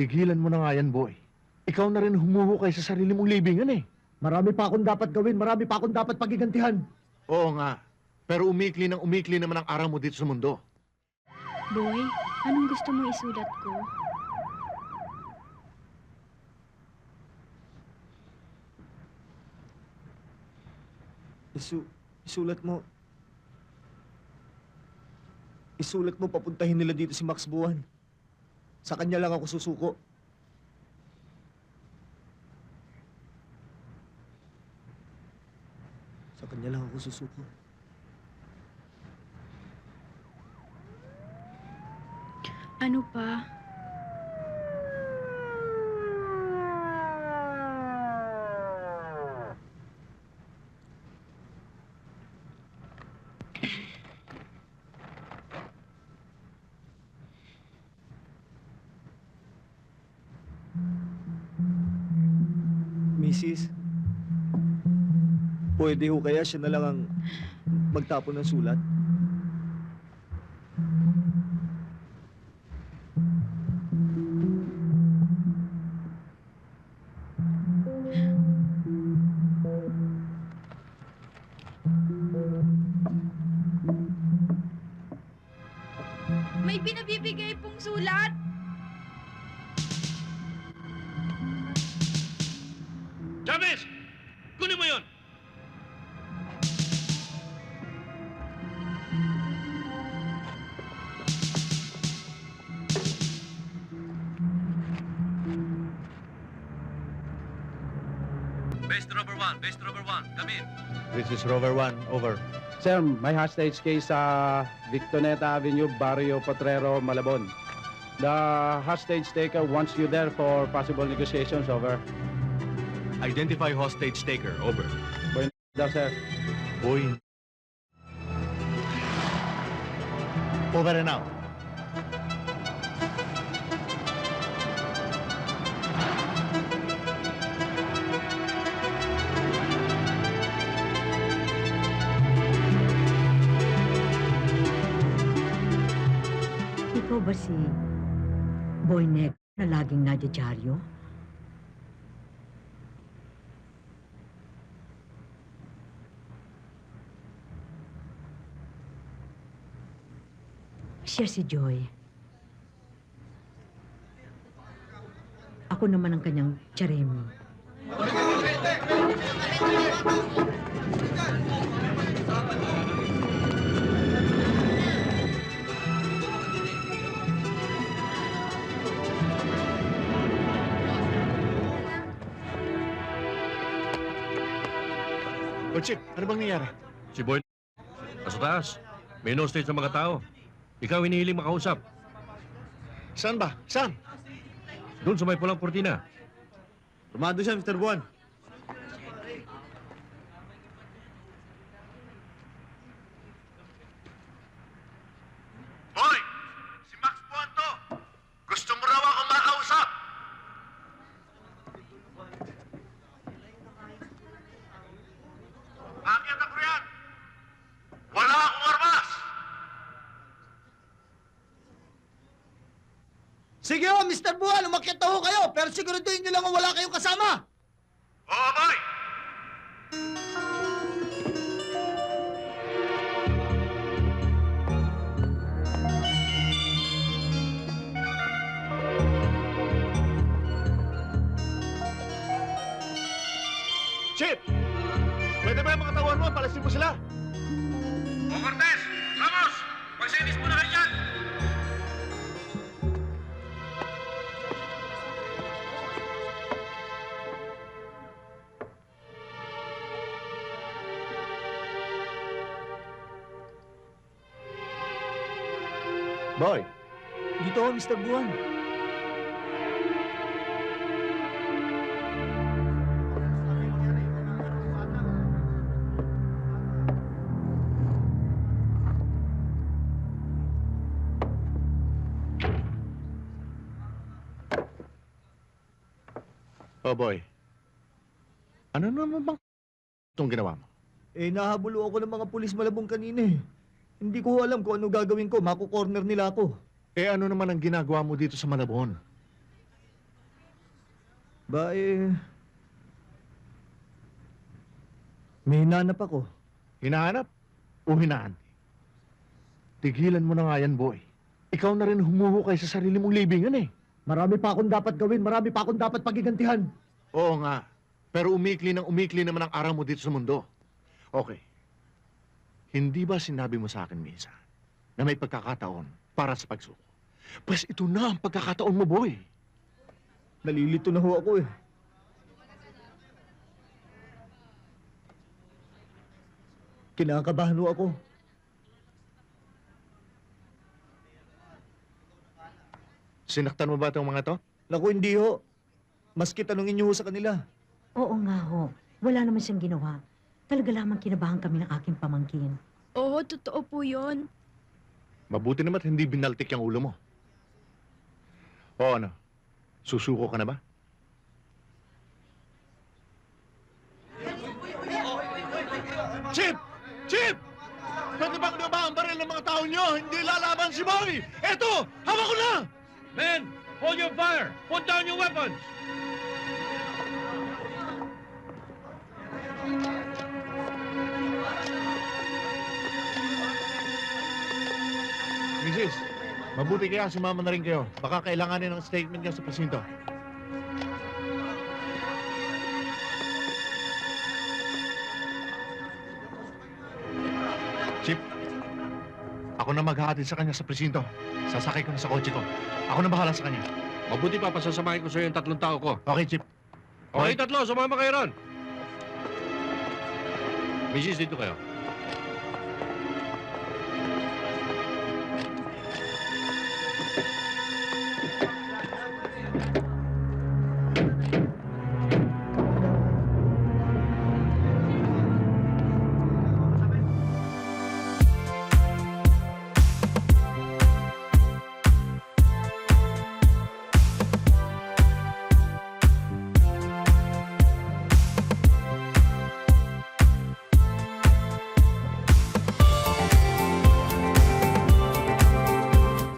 Tigilan mo na nga yan, boy. Ikaw na rin humuhukay sa sarili mong libingan eh. Marami pa akong dapat gawin, marami pa akong dapat pagigantihan. Oo nga. Pero umikli ng umikli naman ang araw mo dito sa mundo. Boy, anong gusto mong isulat ko? Isu isulat mo. Isulat mo papuntahin nila dito si Max Buwan. Sa kanya lang ako susuko. Sa kanya lang ako susuko. Ano pa? Mrs. Pwede ho kaya siya na lang ang magtapon ng sulat? May pinabibigay pong sulat? Chavez! Kunin mo yon! Base to Rover 1, base to Rover 1, come in. This is Rover 1, over. Sir, may hostage case sa Victoneta Avenue, Barrio Potrero, Malabon. The hostage taker wants you there for possible negotiations, over. Identify hostage taker, over. Daw, sir. Boy. Over and out. Ikaw ba si Boy Neg na laging nadidyaryo? Siya si Joy. Ako naman ang kanyang Charemi. O, Chip, ano bang nangyari? Si Boy, nasa taas. May no stage ng mga tao. Ikaw hinihiling makausap. Saan ba? Saan? Doon sa may pulang kurtina. Rumado siya, Mr. Buwan. Boy! Si Max Puanto! Gusto mo raw ako makausap! Akyat ako riyan! Wala akong armas! Sige ho, Mr. Buwan, umakyat na kayo, pero siguraduhin niyo lang kung wala kayong kasama. Oo, boy! Chip! Pwede ba yung mga tawon mo? Palasin mo sila! Boy! Dito ho, Mr. Buwan. Oh, boy. Ano naman bang itong ginawa mo? Eh, nahabulo ako ng mga pulis malabong kanina eh. Hindi ko alam kung ano gagawin ko. Mako-corner nila ako. Eh, ano naman ang ginagawa mo dito sa Malabon? Ba eh... May hinanap ako. Hinahanap o hinahanti? Tigilan mo na nga yan, boy. Ikaw na rin humuhukay sa sarili mong libingan eh. Marami pa akong dapat gawin, marami pa akong dapat pagigantihan. Oo nga. Pero umikli ng umikli naman ang araw mo dito sa mundo. Okay. Hindi ba sinabi mo sa akin minsan na may pagkakataon para sa pagsuko? Pues ito na ang pagkakataon mo, boy. Nalilito na ho ako eh. Kinakabahan ho ako. Sinaktan mo ba itong mga to? Naku, hindi ho. Maski tanungin niyo ho sa kanila. Oo nga ho. Wala naman siyang ginawa. Talaga lamang kinabahan kami ng aking pamangkin. Oo, totoo po yun. Mabuti naman at hindi binaltik yung ulo mo. O ano? Susuko ka na ba? Chip! Chip! Pwede bang ba ang baril ng mga tao nyo? Hindi lalaban si Boy! Eto! Hawak ko na! Men, hold your fire! Put down your weapons! Mabuti kaya sumama na rin kayo. Baka kailanganin ng statement niya sa presinto. Chip, ako na maghahatid sa kanya sa presinto. Sasakay ko na sa kotse ko. Ako na bahala sa kanya. Mabuti pa, pasasamahin ko sa yung tatlong tao ko. Okay, Chip. Okay, tatlo, sumama kayo ron. Mrs., dito kayo.